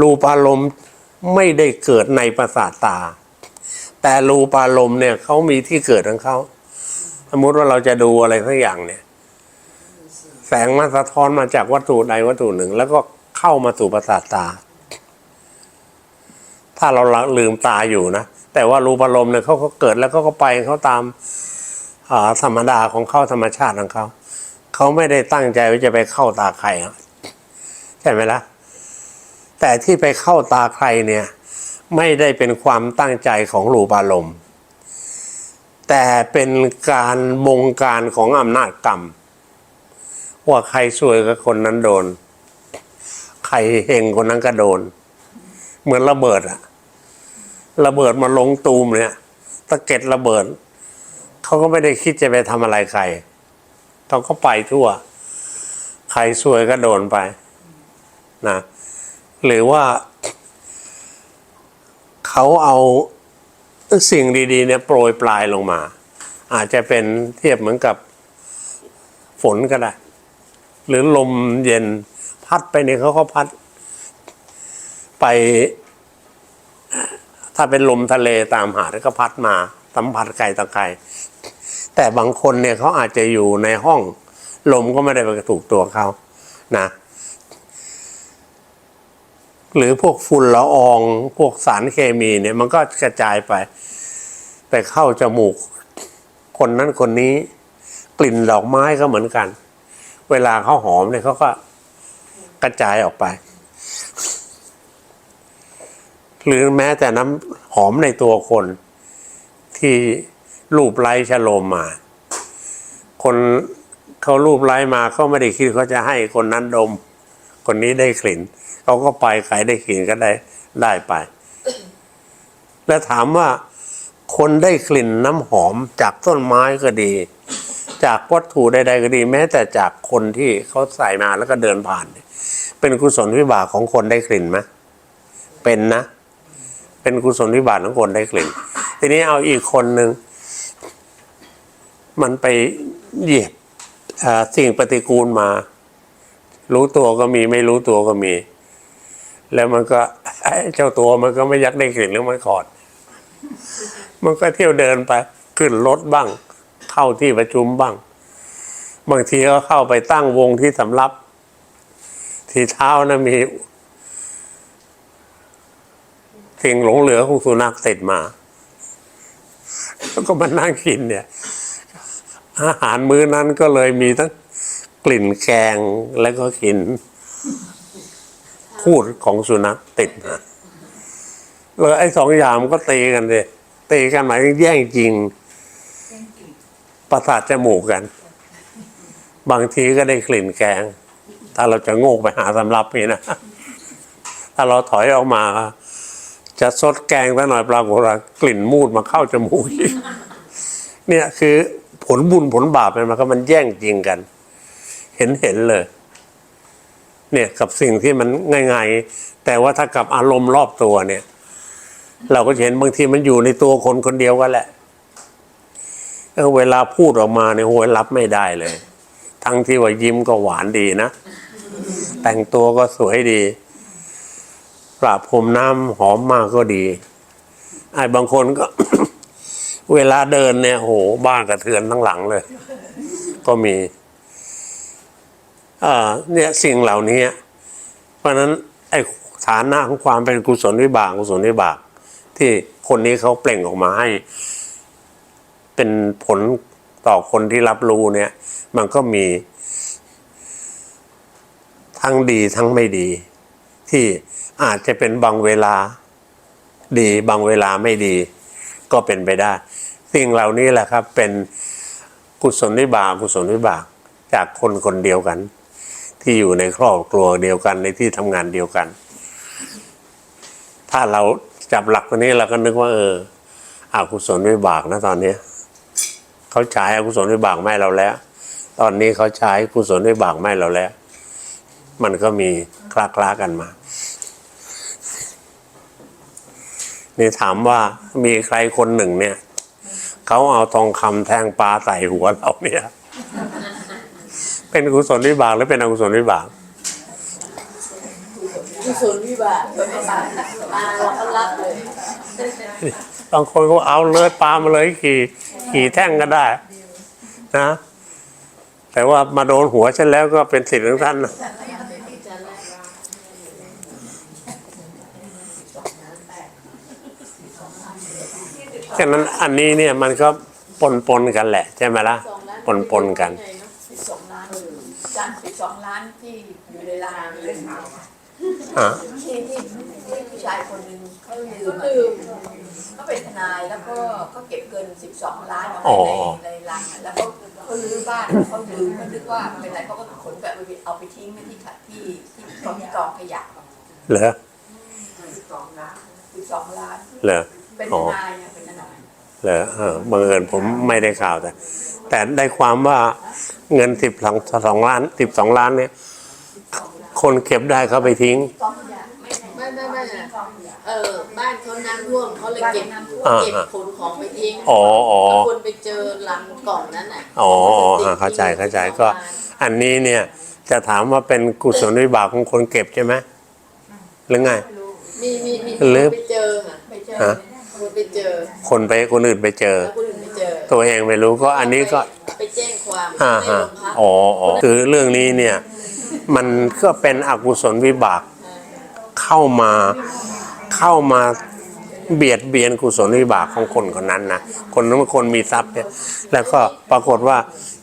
รูปารมณ์ไม่ได้เกิดในประสาทตา แต่รูปารมณ์เนี่ยเขามีที่เกิดของเขาสมมติว่าเราจะดูอะไรสักอย่างเนี่ย แสงมันสะท้อนมาจากวัตถุใดวัตถุหนึ่ง แล้วก็เข้ามาสู่ประสาทตา ถ้าเราลืมตาอยู่นะแต่ว่ารูปารมณ์เนี่ยเขาก็เกิดแล้วเขาก็ไปเขาตามาธรรมดาของเขาธรรมชาติของเขาเขาไม่ได้ตั้งใจว่าจะไปเข้าตาใครใช่ไหมล่ะ แต่ที่ไปเข้าตาใครเนี่ยไม่ได้เป็นความตั้งใจของรูปารมณ์แต่เป็นการบงการของอำนาจกรรม ว่าใครช่วยกับคนนั้นโดน ใครเฮงคนนั้นก็โดน เหมือนระเบิดอะระเบิดมาลงตูมเนี่ยตะเก็ดระเบิดเขาก็ไม่ได้คิดจะไปทำอะไรใครเขาก็ไปทั่ว ใครซวยก็โดนไป นะ หรือว่า เขาเอาสิ่งดีๆเนี่ยโปรยปลายลงมา อาจจะเป็นเทียบเหมือนกับฝนก็ได้ หรือลมเย็นพัดไปเนี่ยเขาก็พัด ไป ถ้าเป็นลมทะเลตามหาดก็พัดมาสัมผัสไกลต่อไกลแต่บางคนเนี่ยเขาอาจจะอยู่ในห้องลมก็ไม่ได้ไปถูกตัวเขานะ หรือพวกฝุ่นละออง พวกสารเคมีเนี่ยมันก็กระจายไปไปเข้าจมูก คนนั้นคนนี้ กลิ่นดอกไม้ก็เหมือนกัน เวลาเขาหอมเนี่ยเขาก็กระจายออกไป หรือแม้แต่น้ำหอมในตัวคน ที่รูปไล้ชโลมมา คนเขารูปไล้มาเขาไม่ได้คิดเขาจะให้คนนั้นดม คนนี้ได้กลิ่นเขาก็ไปใครได้กลิ่นก็ได้ได้ไป แล้วถามว่าคนได้กลิ่นน้ำหอมจากต้นไม้ก็ดี จากวัตถุใดๆก็ดี แม้แต่จากคนที่เขาใส่มาแล้วก็เดินผ่าน เป็นกุศลวิบากของคนได้กลิ่นไหมเป็นนะ เป็นกุศลวิบากของคนได้กลิ่น ทีนี้เอาอีกคนหนึ่งมันไปเหยียบสิ่งปฏิกูลมา รู้ตัวก็มีไม่รู้ตัวก็มี แล้วมันก็เจ้าตัวมันก็ไม่ยักได้กลิ่นหรือมันขอด มันก็เที่ยวเดินไปขึ้นรถบ้าง เข้าที่ประชุมบ้าง บางทีก็เข้าไปตั้งวงที่สำรับ ที่เท้านะมีสิ่งหลงเหลือของสุนัขติดมา แล้วก็มานั่งกินเนี่ย อาหารมื้อนั้นก็เลยมีทั้ง กลิ่นแกงแล้วก็กลิ่นพูดของสุนัขติดมาเลยไอ้สองอย่างมันก็ตีกันเลยตีกันหมายถึงแย่งจริง ประสาทจมูกกัน บางทีก็ได้กลิ่นแกง ถ้าเราจะโงกไปหาสำรับนี่นะ ถ้าเราถอยออกมา จะซดแกงซะหน่อยปรากฏว่ากลิ่นมูดมาเข้าจมูกเนี่ยคือผลบุญผลบาปมันมันก็มันแย่งจริงกัน ห็นเห็นเลย เนี่ยกับสิ่งที่มันง่ายๆ แต่ว่าถ้ากับอารมณ์รอบตัวเนี่ย เราก็เห็นบางทีมันอยู่ในตัวคนคนเดียวกันแหละเออเวลาพูดออกมาเนี่ยโหยรับไม่ได้เลย ทั้งที่ว่ายิ้มก็หวานดีนะ แต่งตัวก็สวยดีประพรมน้ำหอมมากก็ดีไอ้บางคนก็ เวลาเดินเนี่ยโหบ้านกระเทือนทั้งหลังเลย ก็มี เนี่ยสิ่งเหล่านี้ เพราะฉะนั้นไอ้ฐานะของความเป็นกุศลวิบากกุศลวิบาก ที่คนนี้เขาเปล่งออกมาให้ เป็นผลต่อคนที่รับรู้เนี่ย มันก็มี ทั้งดีทั้งไม่ดี ที่อาจจะเป็นบางเวลาดีบางเวลาไม่ดี ก็เป็นไปได้ สิ่งเหล่านี้แหละครับเป็นกุศลวิบากกุศลวิบากจากคนคนเดียวกัน ที่อยู่ในครอบครัวเดียวกันในที่ทำงานเดียวกัน ถ้าเราจับหลักตัวนี้เราก็นึกว่า เอออากุศลวิบากนะตอนนี้เขาใช้อกุศลวิบากไม่เราแล้ว ตอนนี้เขาใช้กุศลวิบากไม่เราแล้ว มันก็มีคลาคลากันมานี่ถามว่ามีใครคนหนึ่งเนี่ยเขาเอาทองคำแทงปลาใส่หัวเราเนี่ย เป็นกุศลวิบากหรือเป็นอกุศลวิบากกุศลวิบากส่วนวิบากมาเราก็รับเลยบางคนก็เอาเลยปลามาเลยขี่ขี่แท่งก็ได้ นะ แต่ว่ามาโดนหัวฉันแล้วก็เป็นสิทธิ์ของท่านนะจะแลกฉะนั้นอันนี้เนี่ยมันก็ปนปนๆกันแหละ ใช่ไหมล่ะสองล้านปนปนๆกันสิบสองล้าน จานสิบสองล้านที่อยู่ในรางเล่นมาอะ ที่ที่ที่ผู้ชายคนหนึ่งเขาลืมลืมเขาเป็นทนายแล้วก็เขาเก็บเงินสิบสองล้านเอาไว้ในในรังอะแล้วเขาเขาลื้อบ้านเขาลืมเขานึกว่าเป็นไรเขาก็ขนแบบเอาไปทิ้งไว้ที่ขัดที่ที่กองกองขยะเหรอสิบสองล้านสิบสองล้าน เหรอ เป็นทอ๋อนายเนี่ย เป็นทนายเหรอเออบังเอิญผมไม่ได้ข่าวแต่ แต่ได้ความว่าเงินสิบสองสองล้านสิบสองล้านเนี่ย คนเก็บได้เขาไปทิ้งกองขยะไม่ไม่ไม่ไม่อะเออบ้านเขาน้ำท่วมเขาเลยเก็บอ่าเก็บขนของไปทิ้งอ๋ออ๋อแล้วคนไปเจอลังกล่องนั้นอะอ๋ออ่าเข้าใจเข้าใจก็ อันนี้เนี่ยจะถามว่าเป็นกุศลวิบากของคนเก็บใช่ไหมหรือไงมีมีมีหรือคนไปเจอค่ะไปเจอฮะ คนไปเจอคนไปคนอื่นไปเจอ แล้วคนอื่นไปเจอตัวเองไม่รู้ก็อันนี้ก็ ไปไปแจ้งความอ่าในฮะโรงพักอ๋ออ๋อคือเรื่องนี้เนี่ย มันก็เป็นอกุศลวิบากเข้ามา เข้ามาเบียดเบียนกุศลวิบากของคนคนนั้นนะ คนนั้นเป็นคนมีทรัพย์เนี่ย แล้วก็ปรากฏว่า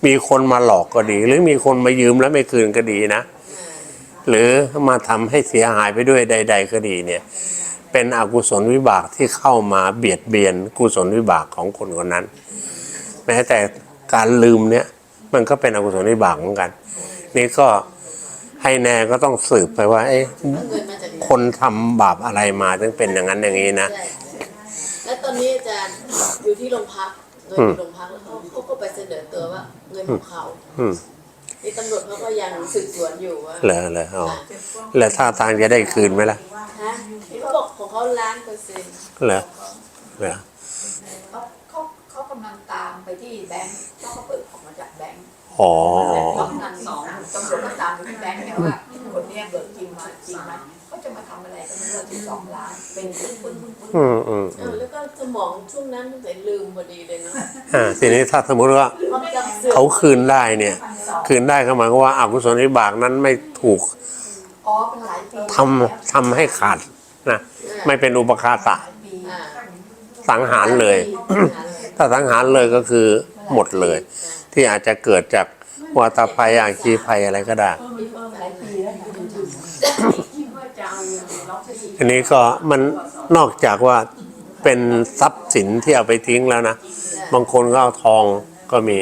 มีคนมาหลอกก็ดี หรือมีคนมายืมแล้วไม่คืนก็ดีนะ หรือมาทำให้เสียหายไปด้วยใด ๆ ก็ดีเนี่ย เป็นอกุศลวิบากที่เข้ามาเบียดเบียนกุศลวิบากของคนคนนั้น แม้แต่การลืมเนี่ยมันก็เป็นอกุศลวิบากเหมือนกัน นี่ก็ให้แน่ก็ต้องสืบไปว่าเอ๊ะเอาเงินมาจากไหนคนทำบาปอะไรมาถึงเป็นอย่างนั้นอย่างนี้นะใช่แล้วตอนนี้อาจารย์อยู่ที่โรงพักโดยอืมที่โรงพักแล้วเขาเขาก็ไปเสนอตัวว่าเงินของเขา อืมนี่ตำรวจเขาก็ยังสืบสวนอยู่ว่าเหรอเหรออ๋อแล้วท่าทางจะได้คืนไหมล่ะฮะเขาบอกของเขาล้านเปอร์เซ็นต์เหรอเหรอเขาเขาเขากำลังตามไปที่แบงค์เพราะเขาเปิดออกมาจากแบงค์อ๋อเขากำลังสองตำรวจก็ตามไปที่แบงค์เนี่ยว่าคนเนี้ยเบิก กันเรื่องที่สองล้าน เป็นปึ้งปึ้งปึ้งปึ้งอืมอืมเออแล้วก็สมองช่วงนั้นตั้งแต่ลืมพอดีเลยเนาะอ่าทีนี้ถ้าสมมติว่าความจำเสื่อมเขาคืนได้เนี่ย คืนได้ก็หมายความว่าอกุศลวิบากนั้นไม่ถูกอ๋อเป็นหลายปีทำทำให้ขาดนะไม่เป็นอุปคาตะปีอ่าสังหารเลย ถ้าสังหารเลยก็คือหมดเลย ที่อาจจะเกิดจากวัตภัยอาคีภัยอะไรก็ได้หลายปีแล้วคิดว่าจะเอาเงินไปล็ อันนี้ก็มันนอกจากว่าเป็นทรัพย์สินที่เอาไปทิ้งแล้วนะ บางคนก็เอาทองก็มี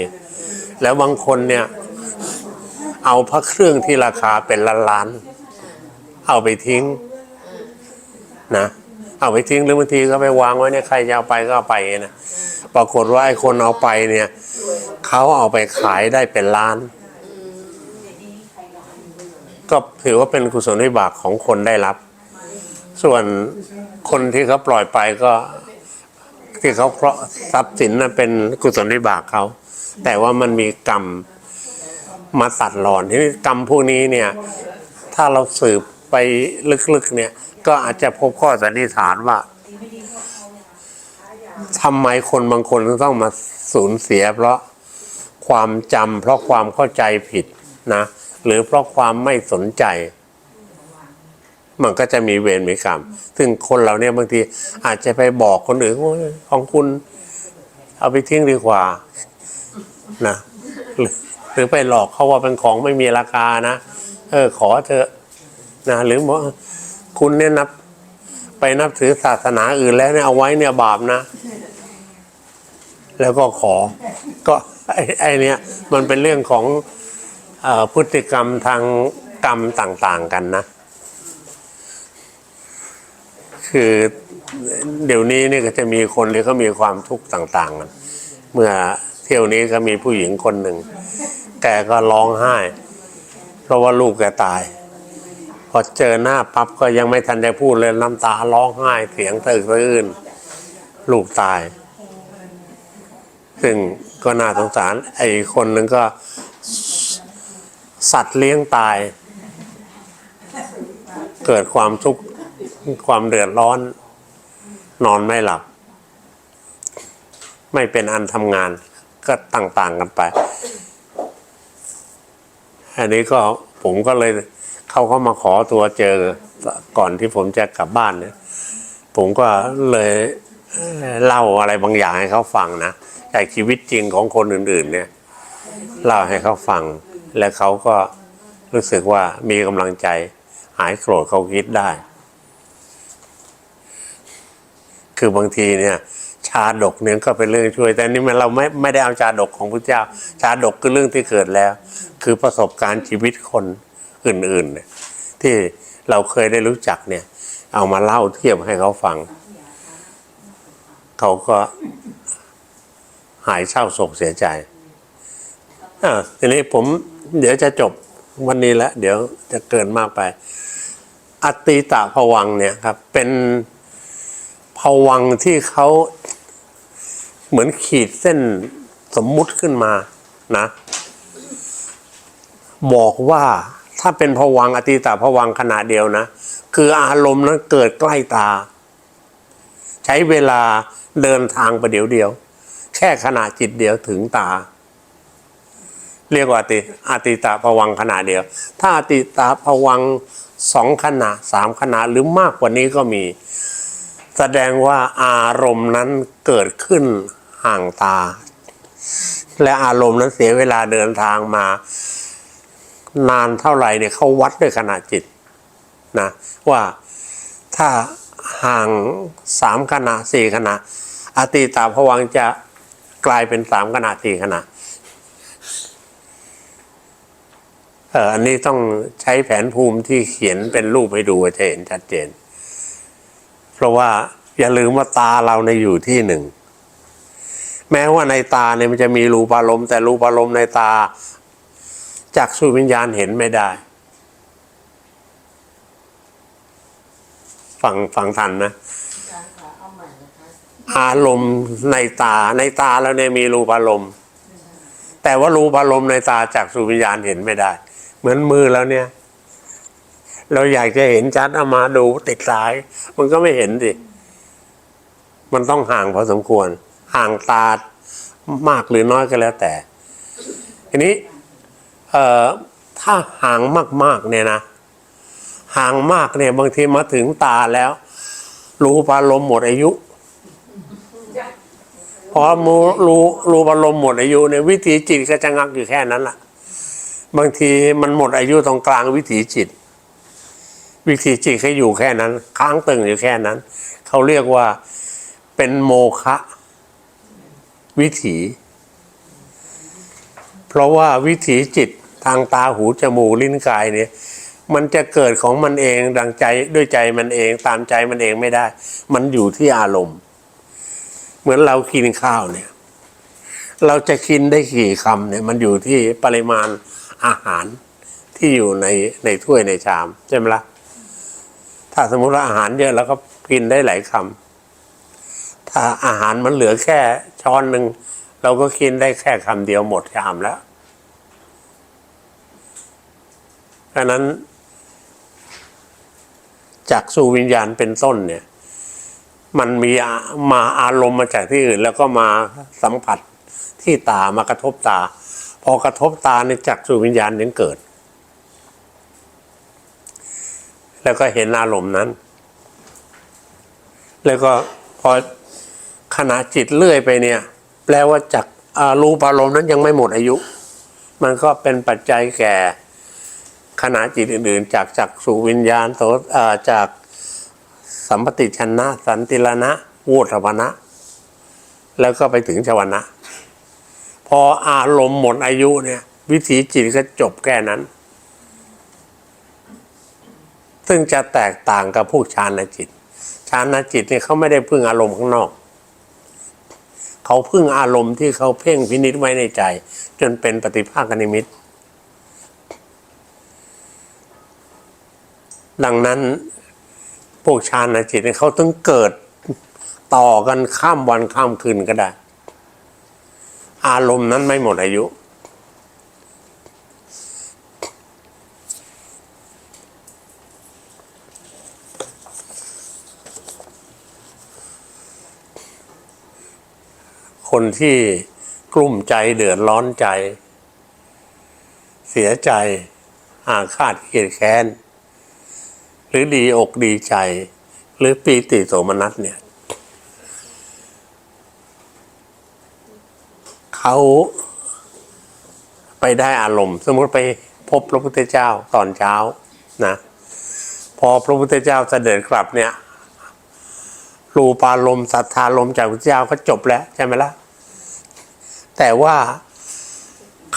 แล้วบางคนเนี่ย เอาพระเครื่องที่ราคาเป็นล้านล้านๆเอาไปทิ้งนะเอาไปทิ้งหรือบางทีก็ไปวางไว้เนี่ยใครจะเอาไปก็เอาไปนะปรากฏว่าไอ้คนเอาไปเนี่ยเขาเอาไปขายได้เป็นล้าน ก็ถือว่าเป็นกุศลวิบากของคนได้รับ ส่วนคนที่เขาปล่อยไปก็ที่เขาเคราะห์ทรัพย์สินนั้นเป็นกุศลวิบากเขาแต่ว่ามันมีกรรมมาตัดรอนทีนี้กรรมพวกนี้เนี่ย ถ้าเราสืบไปลึกๆเนี่ย ก็อาจจะพบข้อสันนิษฐานว่าทำไมคนบางคนต้องมาสูญเสีย เพราะความจำเพราะความเข้าใจผิดนะ หรือเพราะความไม่สนใจ มันก็จะมีเวรมีกรรม ซึ่งคนเราเนี่ยบางทีอาจจะไปบอกคนอื่นว่าของคุณเอาไปทิ้งดีกว่านะหรือหรือไปหลอกเขาว่าเป็นของไม่มีราคานะ เออ ขอเถอะนะหรือบอกคุณเนี่ยนับ ไปนับถือศาสนาอื่นแล้วเนี่ยเอาไว้เนี่ยบาปนะ แล้วก็ขอ ก็ไอ้ไอเนี่ย มันเป็นเรื่องของ พฤติกรรมทางกรรมต่างๆกันนะ คือเดี๋ยวนี้นี่ก็จะมีคนที่เขามีความทุกข์ต่างๆกันเมื่อเที่ยวนี้ก็มีผู้หญิงคนหนึ่ง แกก็ร้องไห้ เพราะว่าลูกแกตาย พอเจอหน้าปั๊บก็ยังไม่ทันได้พูดเลยน้ำตาร้องไห้เสียงตึกสะอื้นลูกตาย ซึ่งก็น่าสงสารไอ้คนหนึ่งก็ สัตว์เลี้ยงตาย เกิดความทุกข์ความเดือดร้อน นอนไม่หลับ ไม่เป็นอันทำงานก็ต่าง ๆ กันไป อันนี้ก็ผมก็เลยเขาก็มาขอตัวเจอก่อนที่ผมจะกลับบ้านเนี่ยผมก็เลยเล่าอะไรบางอย่างให้เขาฟังนะจากชีวิตจริงของคนอื่น ๆ เนี่ยเล่าให้เขาฟัง และเขาก็รู้สึกว่ามีกำลังใจหายโกรธเขาคิดได้ คือบางทีเนี่ย ชาดกเนี่ยก็เป็นเรื่องช่วย แต่นี่มันเราไม่ไม่ได้เอาชาดกของพระเจ้า ชาดกคือเรื่องที่เกิดแล้ว คือประสบการณ์ชีวิตคนอื่นๆเนี่ยที่เราเคยได้รู้จักเนี่ย เอามาเล่าเทียบให้เขาฟัง เขาก็หายเศร้าโศกเสียใจอ่าทีนี้ผม เดี๋ยวจะจบวันนี้แล้วเดี๋ยวจะเกินมากไปอติตะภวังเนี่ยครับ เป็นภวังที่เขาเหมือนขีดเส้นสมมุติขึ้นมานะ บอกว่าถ้าเป็นภวังอติตะภวังขณะเดียวนะ คืออารมณ์นั้นเกิดใกล้ตา ใช้เวลาเดินทางประเดี๋ยวเดียว แค่ขณะจิตเดียวถึงตา เรียกว่าอติอติตะภวังขณะเดียว ถ้าอติตะภวังสองขณะสามขณะหรือมากกว่านี้ก็มี แสดงว่าอารมณ์นั้นเกิดขึ้นห่างตา และอารมณ์นั้นเสียเวลาเดินทางมา นานเท่าไหร่เนี่ยเขาวัดด้วยขณะจิตนะว่าถ้าห่างสามขณะสี่ขณะอติตาภวังจะกลายเป็นสามขณะสี่ขณะเอออันนี้ต้องใช้แผนภูมิที่เขียนเป็นรูปให้ดูจะเห็นชัดเจน เพราะว่าอย่าลืมว่าตาเราในอยู่ที่หนึ่ง แม้ว่าในตาเนี่ยมันจะมีรูปารมณ์แต่รูปารมณ์ในตาจากสู่วิญญาณเห็นไม่ได้ฟังฟังทันนะอารมณ์ในตาในตาแล้วเนี่ยมีรูปอารมณ์แต่ว่ารูปอารมณ์ในตาจากสู่วิญญาณเห็นไม่ได้ เหมือนมือแล้วเนี่ย เราอยากจะเห็นชัดเอามาดูติดสาย มันก็ไม่เห็นสิมันต้องห่างพอสมควร ห่างตามากหรือน้อยก็แล้วแต่ทีนี้ เอ่อถ้าห่างมากๆเนี่ยนะห่างมากเนี่ย บางทีมาถึงตาแล้ว รูปารมหมดอายุพอมูรู้รู้อารมหมดอายุเนี่ยวิถีจิตก็จะงักอยู่แค่นั้นแหละ บางทีมันหมดอายุตรงกลางวิถีจิต วิถีจิตเขาอยู่แค่นั้น ค้างตึงอยู่แค่นั้น เขาเรียกว่าเป็นโมฆะวิถี เพราะว่าวิถีจิตทางตาหูจมูกลิ้นกายเนี่ย มันจะเกิดของมันเองดังใจด้วยใจมันเองตามใจมันเองไม่ได้ มันอยู่ที่อารมณ์ เหมือนเรากินข้าวเนี่ย เราจะกินได้กี่คำเนี่ย มันอยู่ที่ปริมาณ อาหารที่อยู่ในในถ้วยในชามใช่ไหมละ่ะถ้าสมมติว่าอาหารเยอะเราก็กินได้หลายคำถ้าอาหารมันเหลือแค่ช้อนหนึ่งเราก็กินได้แค่คำเดียวหมดชามแล้วเพราะนั้นจากสู่วิญญาณเป็นต้นเนี่ย มันมีมาอารมณ์มาจากที่อื่น แล้วก็มาสัมผัสที่ตามากระทบตา อกระทบตาในจากสู่วิญญาณถึงเกิด แล้วก็เห็นอารมณ์นั้น แล้วก็พอขณะจิตเลื่อยไปเนี่ย แปลว่าจากรูปอารมณ์นั้นยังไม่หมดอายุ มันก็เป็นปัจจัยแก่ขณะจิตอื่น ๆ จากจากสู่วิญญาณโสจากสัมปติชนะ สันติลนะวูทวนะ แล้วก็ไปถึงชวนะ พออารมณ์หมดอายุเนี่ย วิถีจิตก็จบแค่นั้น ซึ่งจะแตกต่างกับพวกฌานจิตฌานจิตเนี่ยเขาไม่ได้พึ่งอารมณ์ข้างนอก เขาพึ่งอารมณ์ที่เขาเพ่งพินิจไว้ในใจ จนเป็นปฏิภาคนิมิตดังนั้นพวกฌานจิตเนี่ยเขาต้องเกิดต่อกันข้ามวันข้ามคืนก็ได้ อารมณ์นั้นไม่หมดอายุ คนที่กลุ่มใจเดือดร้อนใจ เสียใจอาฆาตเกลียดแค้น หรือดีอกดีใจ หรือปีติโสมนัสเนี่ย เขาไปได้อารมณ์ สมมติไปพบพระพุทธเจ้าตอนเช้านะ พอพระพุทธเจ้าเสด็จกลับเนี่ยรูปารมณ์ศรัทธารมจากพระเจ้าก็จบแล้วใช่ไหมล่ะแต่ว่า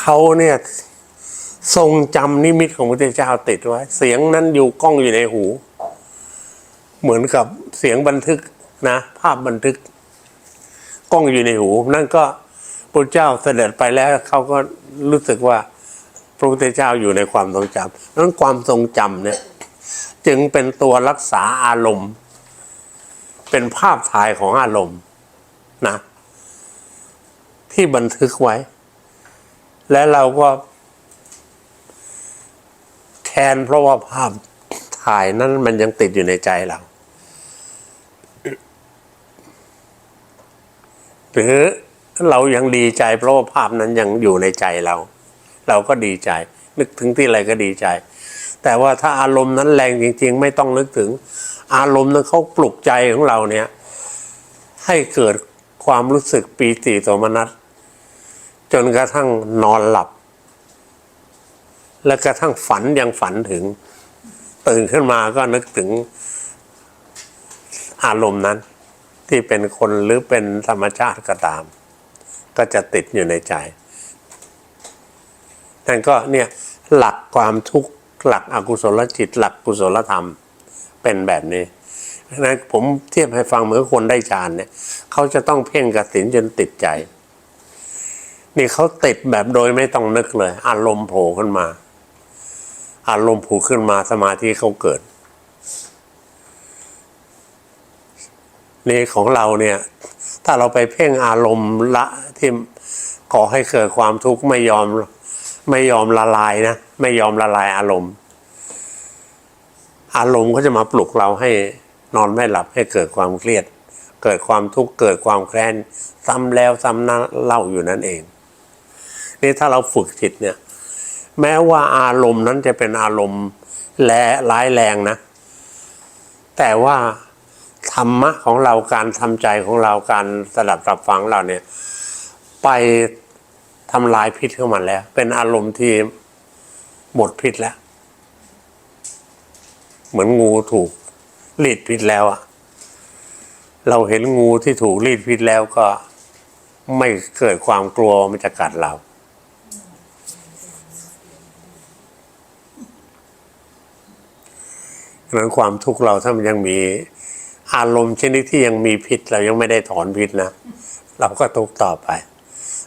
เขาเนี่ยทรงจำนิมิตของพระพุทธเจ้าติดไว้เสียงนั้นอยู่กล้องอยู่ในหู เหมือนกับเสียงบันทึกนะ ภาพบันทึกกล้องอยู่ในหู นั่นก็ พระเจ้าเสด็จไปแล้วเขาก็รู้สึกว่าพระพุทธเจ้าอยู่ในความทรงจำนั้นความทรงจำเนี่ยจึงเป็นตัวรักษาอารมณ์ เป็นภาพถ่ายของอารมณ์นะ ที่บันทึกไว้ และเราก็ แทนเพราะว่าภาพถ่ายนั้นมันยังติดอยู่ในใจเราหรือ เรายังดีใจ เพราะว่าภาพนั้นยังอยู่ในใจเรา เราก็ดีใจ นึกถึงที่อะไรก็ดีใจ แต่ว่าถ้าอารมณ์นั้นแรงจริง ๆ ไม่ต้องนึกถึง อารมณ์นั้นเขาปลุกใจของเราเนี่ย ให้เกิดความรู้สึกปีติโสมนัสจนกระทั่งนอนหลับ และกระทั่งฝันยังฝันถึง ตื่นขึ้นมาก็นึกถึงอารมณ์นั้น ที่เป็นคนหรือเป็นธรรมชาติก็ตาม ก็จะติดอยู่ในใจนั่นก็เนี่ยหลักความทุกข์หลักอกุศลจิต หลักกุศลธรรมเป็นแบบนี้นั้นผมเทียบให้ฟังเหมือนคนได้ฌานเนี่ยเขาจะต้องเพ่งกสินจนติดใจ นี่เขาติดแบบโดยไม่ต้องนึกเลย อารมณ์โผล่ขึ้นมา อารมณ์ผูกขึ้นมาสมาธิเขาเกิด นี่ของเราเนี่ยถ้าเราไปเพ่งอารมณ์ละที่ก่อให้เกิดความทุกข์ไม่ยอมไม่ยอมละลายนะไม่ยอมละลายอารมณ์ อารมณ์ก็จะมาปลุกเราให้นอนไม่หลับให้เกิดความเครียด เกิดความทุกข์เกิดความแค้นซ้ำแล้วซ้ำนั้นเล่าอยู่นั่นเองนี่ถ้าเราฝึกจิตเนี่ย แม้ว่าอารมณ์นั้นจะเป็นอารมณ์แลร้ายแรงนะ แต่ว่า ธรรมะของเราการทำใจของเราการสดับรับฟังเราเนี่ย ไปทำลายพิษเข้ามาแล้ว เป็นอารมณ์ที่หมดพิษแล้ว เหมือนงูถูกรีดพิษแล้วอะเราเห็นงูที่ถูกรีดพิษแล้วก็ไม่เกิดความกลัวมันจะกัดเราดังนั้นความทุกข์เราถ้ามันยังมี อารมณ์ชนิดที่ยังมีพิษ เรายังไม่ได้ถอนพิษนะ เราก็ทุกต่อไป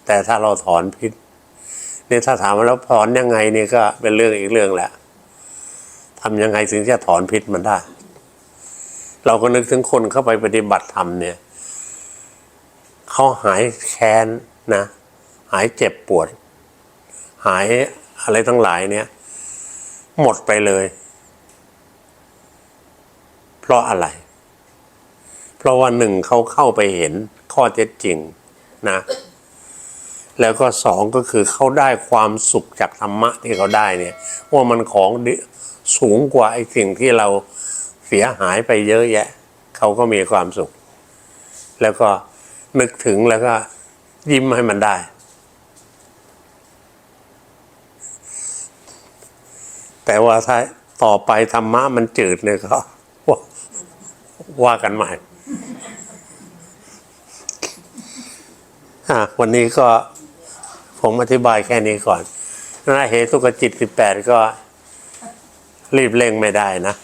แต่ถ้าเราถอนพิษเนี่ยถ้าถามว่าแล้วถอนยังไงนี่ก็เป็นเรื่องอีกเรื่องแหละทำยังไงถึงจะถอนพิษมันได้ เราก็นึกถึงคนเข้าไปปฏิบัติธรรมเนี่ยเขาหายแค้นนะ หายเจ็บปวด หายอะไรทั้งหลายเนี่ย หมดไปเลย เพราะอะไร เพราะว่าหนึ่งเขาเข้าไปเห็นข้อเท็จจริงนะ แล้วก็สองก็คือเขาได้ความสุขจากธรรมะที่เขาได้เนี่ย ว่ามันของดิสูงกว่าไอ้สิ่งที่เราเสียหายไปเยอะแยะ เขาก็มีความสุข แล้วก็นึกถึงแล้วก็ยิ้มให้มันได้ แต่ว่าถ้าต่อไปธรรมะมันจืดเนี่ยก็ว่าว่ากันใหม่ อะวันนี้ก็ผมอธิบายแค่นี้ก่อนนะเหตุกจิตสิบแปดก็รีบเร่งไม่ได้นะ